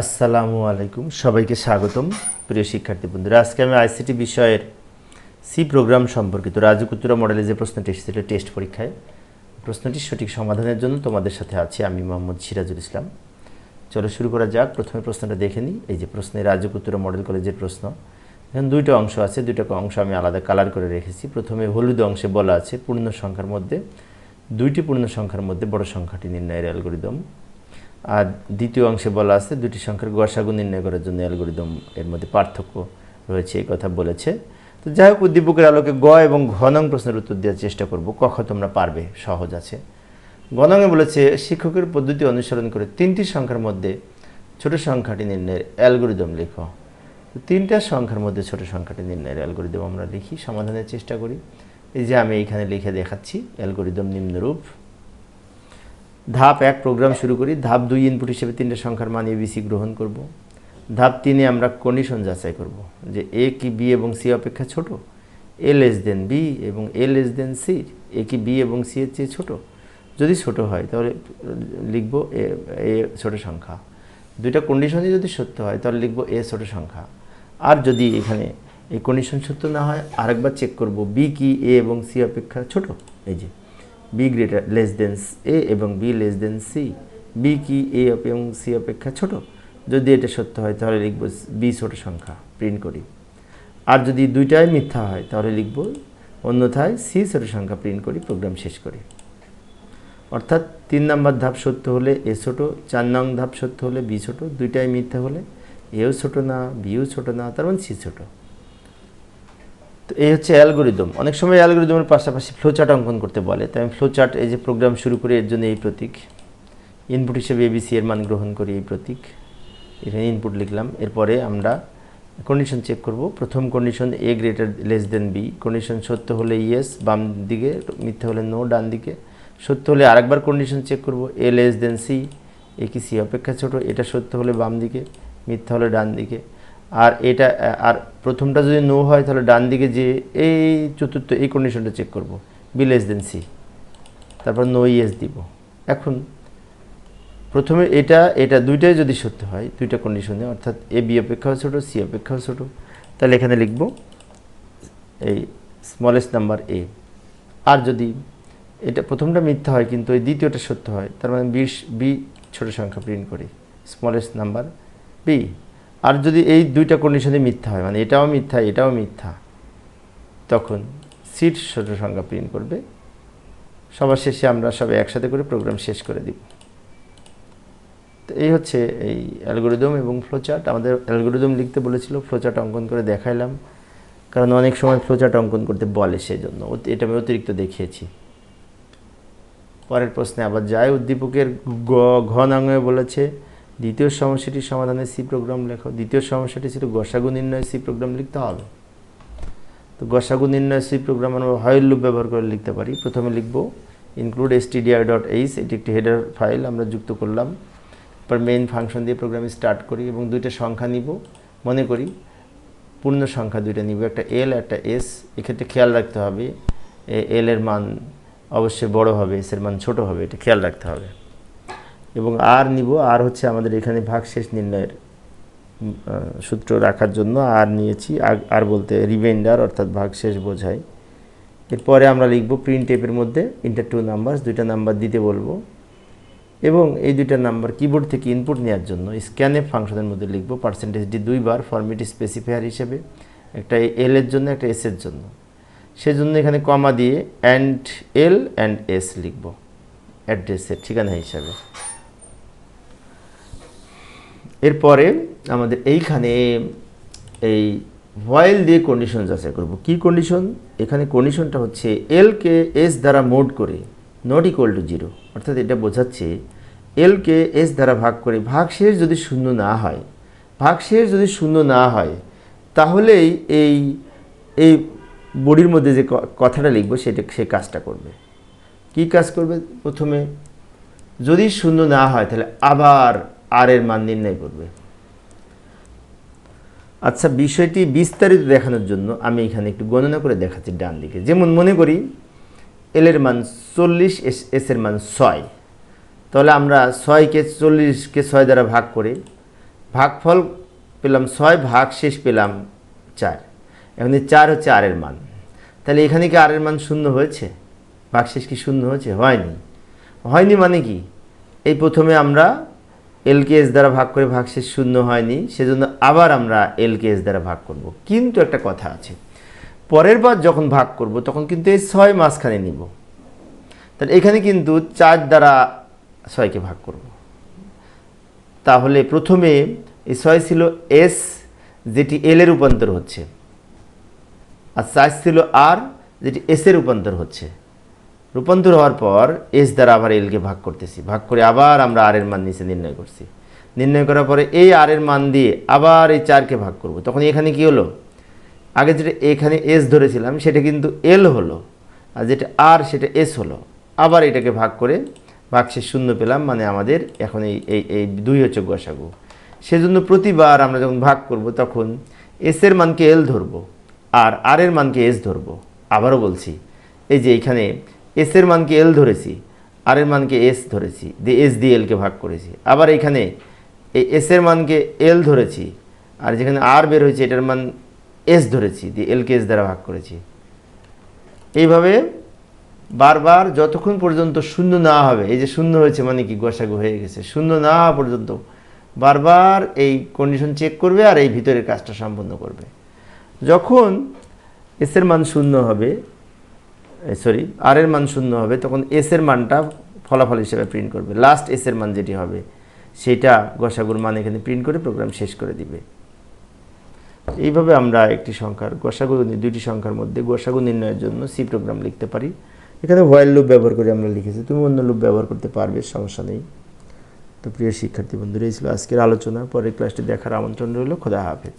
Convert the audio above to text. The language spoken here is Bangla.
আসসালামু আলাইকুম, সবাইকে স্বাগতম। প্রিয় শিক্ষার্থী বন্ধুরা, আজকে আমি আইসিটি বিষয়ের সি প্রোগ্রাম সম্পর্কিত রাজকুতুরা মডেলে যে প্রশ্নটি এসেছিল টেস্ট পরীক্ষায়। প্রশ্নটির সঠিক সমাধানের জন্য তোমাদের সাথে আছি আমি মোহাম্মদ সিরাজুল ইসলাম। চলো শুরু করা যাক। প্রথমে প্রশ্নটা দেখে নিই। এই যে প্রশ্নে রাজকুতুরা মডেল কলেজের প্রশ্ন। এখানে দুইটা অংশ আছে, দুইটা অংশ আমি আলাদা কালার করে রেখেছি। প্রথমে হলুদ অংশে বলা আছে পূর্ণ সংখ্যার মধ্যে, দুইটি পূর্ণ সংখ্যার মধ্যে বড় সংখ্যাটি নির্ণয়ের অ্যালগোরিদম আর দ্বিতীয় অংশে বলা আছে, দুটি সংখ্যার গসাগু নির্ণয় করার জন্য অ্যালগোরিদম এর মধ্যে পার্থক্য রয়েছে, এই কথা বলেছে। তো যাই হোক, উদ্দীপকের আলোকে গ এবং ঘনং প্রশ্নের উত্তর দেওয়ার চেষ্টা করব কখ তোমরা পারবে, সহজ আছে। গ নংয়ে বলেছে, শিক্ষকের পদ্ধতি অনুসরণ করে তিনটি সংখ্যার মধ্যে ছোট সংখ্যাটি নির্ণয়ের অ্যালগোরিদম লেখো। তো তিনটা সংখ্যার মধ্যে ছোট সংখ্যাটি নির্ণয়ের অ্যালগোরিদম আমরা লিখি, সমাধানের চেষ্টা করি। এই যে আমি এইখানে লিখে দেখাচ্ছি অ্যালগোরিদম নিম্নরূপ। ধাপ এক প্রোগ্রাম শুরু করি, ধাপ দুই ইনপুট হিসেবে তিনটে সংখ্যার মান এবিসি গ্রহণ করব। ধাপ তিনে আমরা কন্ডিশন যাচাই করব, যে এ কি বি এবং সি অপেক্ষা ছোট এ লেস দেন বি এবং এ লেস দেন সি এ কি বি এবং সি এর চেয়ে ছোট। যদি ছোট হয়, তাহলে লিখব এ এ ছোট সংখ্যা। দুইটা কন্ডিশনই যদি সত্য হয়, তাহলে লিখব এ ছোট সংখ্যা। আর যদি এখানে এই কন্ডিশন সত্য না হয়, আরেকবার চেক করব বি কি এ এবং সি অপেক্ষা ছোট? এই যে। B greater less than A এবং B less than C B কি এ এবং সি অপেক্ষা ছোট? যদি এটা সত্য হয়, তাহলে লিখব বি ছোট সংখ্যা প্রিন্ট করি। আর যদি দুইটাই মিথ্যা হয়, তাহলে লিখব অন্যথায় সি ছোট সংখ্যা প্রিন্ট করি প্রোগ্রাম শেষ করি। অর্থাৎ তিন নম্বর ধাপ সত্য হলে এ ছোট, চার নং ধাপ সত্য হলে বি ছোট, দুইটাই মিথ্যা হলে এও ছোট না বিও ছোট না, তার মানে সি ছোট। তো এই হচ্ছে অ্যালগোরিদম। অনেক সময় অ্যালগোরিদমের পাশাপাশি ফ্লোচার্ট অঙ্কন করতে বলে তাই আমি ফ্লোচার্ট এই যে প্রোগ্রাম শুরু করি, এর জন্য এই প্রতীক। ইনপুট হিসেবে এবিসি এর মান গ্রহণ করি, এই প্রতীক। এখানে ইনপুট লিখলাম, এরপরে আমরা কন্ডিশন চেক করব। প্রথম condition A greater less than B condition সত্য হলে ইয়েস বাম দিকে, মিথ্যা হলে নো ডান দিকে। সত্য হলে আরেকবার কন্ডিশন চেক করব এ লেস দেন সি এ কি সি অপেক্ষা ছোট, এটা সত্য হলে বাম দিকে, মিথ্যা হলে ডান দিকে। আর এটা, আর প্রথমটা যদি নো হয়, তাহলে ডান দিকে যে এই চতুর্থ, এই কন্ডিশনটা চেক করব। বি লেস দেন সি তারপর নো ইয়েস দিব। এখন প্রথমে এটা এটা দুইটাই যদি সত্য হয়, দুইটা কন্ডিশনে অর্থাৎ এ বি অপেক্ষাও ছোটো সি অপেক্ষাও ছোটো, তাহলে এখানে লিখব এই স্মলেস্ট নাম্বার এ আর যদি এটা প্রথমটা মিথ্যা হয়, কিন্তু এই দ্বিতীয়টা সত্য হয়, তার মানে বিশ বি ছোট সংখ্যা প্রিন্ট করি স্মলেস্ট নাম্বার বি আর যদি এই দুইটা কন্ডিশনে মিথ্যা হয় মানে এটাও মিথ্যা এটাও মিথ্যা, তখন সিট ছোট সংখ্যা প্রিন্ট করবে। সবার শেষে আমরা সবাই একসাথে করে প্রোগ্রাম শেষ করে দিব। তো এই হচ্ছে এই অ্যালগোরিদম এবং ফ্লোচার্ট আমাদের অ্যালগোরিদম লিখতে বলেছিল ফ্লোচার্ট অঙ্কন করে দেখাইলাম। কারণ অনেক সময় ফ্লোচার্ট অঙ্কন করতে বলে সেই জন্য এটা আমি অতিরিক্ত দেখিয়েছি। পরের প্রশ্নে আবার যায়। উদ্দীপকের ঘ নাঙ্গে বলেছে দ্বিতীয় সমস্যাটির সমাধানে সি প্রোগ্রাম লেখো। দ্বিতীয় সমস্যাটি ছিল গসাগু নির্ণয় সি প্রোগ্রাম লিখতে হবে। তো গসাগু নির্ণয় সি প্রোগ্রাম আমরা হয়েল লুপ ব্যবহার করে লিখতে পারি। প্রথমে লিখব include S TDI dot H এটি একটি হেডার ফাইল আমরা যুক্ত করলাম। এরপর মেইন ফাংশন দিয়ে প্রোগ্রাম স্টার্ট করি এবং দুইটা সংখ্যা নিব। মনে করি পূর্ণ সংখ্যা দুইটা নিব। একটা এল একটা এস এক্ষেত্রে খেয়াল রাখতে হবে। এল এর মান অবশ্যই বড় হবে এস এর মান ছোট হবে, এটা খেয়াল রাখতে হবে। এবং আর নিব, আর হচ্ছে আমাদের এখানে ভাগশেষ নির্ণয়ের সূত্র রাখার জন্য আর নিয়েছি। আর বলতে রিমাইন্ডার অর্থাৎ ভাগশেষ বোঝায় এরপরে আমরা লিখব প্রিন্ট টেপের মধ্যে ইন্টার টু নাম্বার দুইটা নাম্বার দিতে বলব। এবং এই দুইটা নাম্বার কিবোর্ড থেকে ইনপুট নেওয়ার জন্য স্ক্যানে ফাংশনের মধ্যে লিখব পার্সেন্টেজ ডি দুইবার ফরমেট স্পেসিফায়ার হিসেবে, একটা এল এর জন্য, একটা এস এর জন্য। সেজন্য এখানে কমা দিয়ে অ্যান্ড এল অ্যান্ড এস লিখব অ্যাড্রেসের ঠিকানা হিসাবে। এরপরে আমাদের এইখানে এই ভয়েল দিয়ে কন্ডিশন যাচাই করব। কি কন্ডিশন এখানে কন্ডিশনটা হচ্ছে এলকে এস দ্বারা মোড করে নট ইকুয়াল টু জিরো অর্থাৎ এটা বোঝাচ্ছে এলকে এস দ্বারা ভাগ করে ভাগ শেষ যদি শূন্য না হয় ভাগ শেষ যদি শূন্য না হয়, তাহলেই এই এই বডির মধ্যে যে কথাটা লিখব সেটা সে কাজটা করবে। কি কাজ করবে প্রথমে? যদি শূন্য না হয় তাহলে আবার আর এর মান নির্ণয় করবে। আচ্ছা বিষয়টি বিস্তারিত দেখানোর জন্য আমি এখানে একটু গণনা করে দেখাচ্ছি ডান দিকে। যেমন মনে করি এল এর মান চল্লিশ এস এস এর মান ছয়। তাহলে আমরা ছয়কে চল্লিশকে ছয় দ্বারা ভাগ করে ভাগফল পেলাম ছয় ভাগ শেষ পেলাম চার। এখন চার হচ্ছে আরের মান। তাহলে এখানে কি আরের মান শূন্য হয়েছে? ভাগশেষ কি শূন্য হয়েছে? হয়নি। হয়নি মানে কি? এই প্রথমে আমরা এলকে এস দ্বারা ভাগ করে ভাগশেষ শূন্য হয়নি, সেজন্য আবার আমরা এলকে এস দ্বারা ভাগ করব। কিন্তু একটা কথা আছে, পরের বার যখন ভাগ করব, তখন কিন্তু এই ছয় মাঝখানে নিব। তাহলে এখানে কিন্তু চার দ্বারা ছয়কে ভাগ করব। তাহলে প্রথমে এই ছয় ছিল এস, যেটি এল এর রূপান্তর হচ্ছে, আর চার ছিল আর, যেটি এস এর রূপান্তর হচ্ছে। রূপান্তর হওয়ার পর এস দ্বারা আবার এলকে ভাগ করতেছি। ভাগ করে আবার আমরা আর এর মান নিচে নির্ণয় করছি। নির্ণয় করার পরে এই আর এর মান দিয়ে আবার এই চারকে ভাগ করব। তখন এখানে কি হলো? আগে যেটা এখানে এস ধরেছিলাম, সেটা কিন্তু এল হলো আর যেটা আর, সেটা এস হলো। আবার এটাকে ভাগ করে ভাগশেষ শূন্য পেলাম মানে আমাদের এখন এই এই এই দুই হচ্ছে গসাগু। সেজন্য প্রতিবার আমরা যখন ভাগ করব, তখন এস এর মানকে এল ধরবো আর আর এর মানকে এস ধরবো। আবারও বলছি, এই যে এখানে এস এর মানকে এল ধরেছি আর এর মানকে এস ধরেছি, দিয়ে এস দিয়ে এলকে ভাগ করেছি। আবার এখানে এই এস এর মানকে এল ধরেছি, আর যেখানে আর বের হয়েছে এটার মান এস ধরেছি, দিয়ে এলকে এস দ্বারা ভাগ করেছি। এইভাবে বারবার যতক্ষণ পর্যন্ত শূন্য না হবে, এই যে শূন্য হয়েছে মানে কি গোসাগু হয়ে গেছে, শূন্য না পর্যন্ত বারবার এই কন্ডিশন চেক করবে আর এই ভিতরের কাজটা সম্পন্ন করবে। যখন এস এর মান শূন্য হবে সরি আর এর মান শূন্য হবে, তখন এস এর মানটা ফলাফল হিসেবে প্রিন্ট করবে। লাস্ট এস এর মান যেটি হবে, সেটা গসাগুর মান এখানে প্রিন্ট করে প্রোগ্রাম শেষ করে দিবে। এইভাবে আমরা একটি সংখ্যার, গোসাগু দুইটি সংখ্যার মধ্যে গোসাগু নির্ণয়ের জন্য সি প্রোগ্রাম লিখতে পারি। এখানে ভয়েল লুপ ব্যবহার করে আমরা লিখেছি। তুমি অন্য লুপ ব্যবহার করতে পারবে, সমস্যা নেই। তো প্রিয় শিক্ষার্থী বন্ধুরা, এই ছিল আজকের আলোচনা। পরের ক্লাসটি দেখার আমন্ত্রণ রইল। খোদা হাফেজ।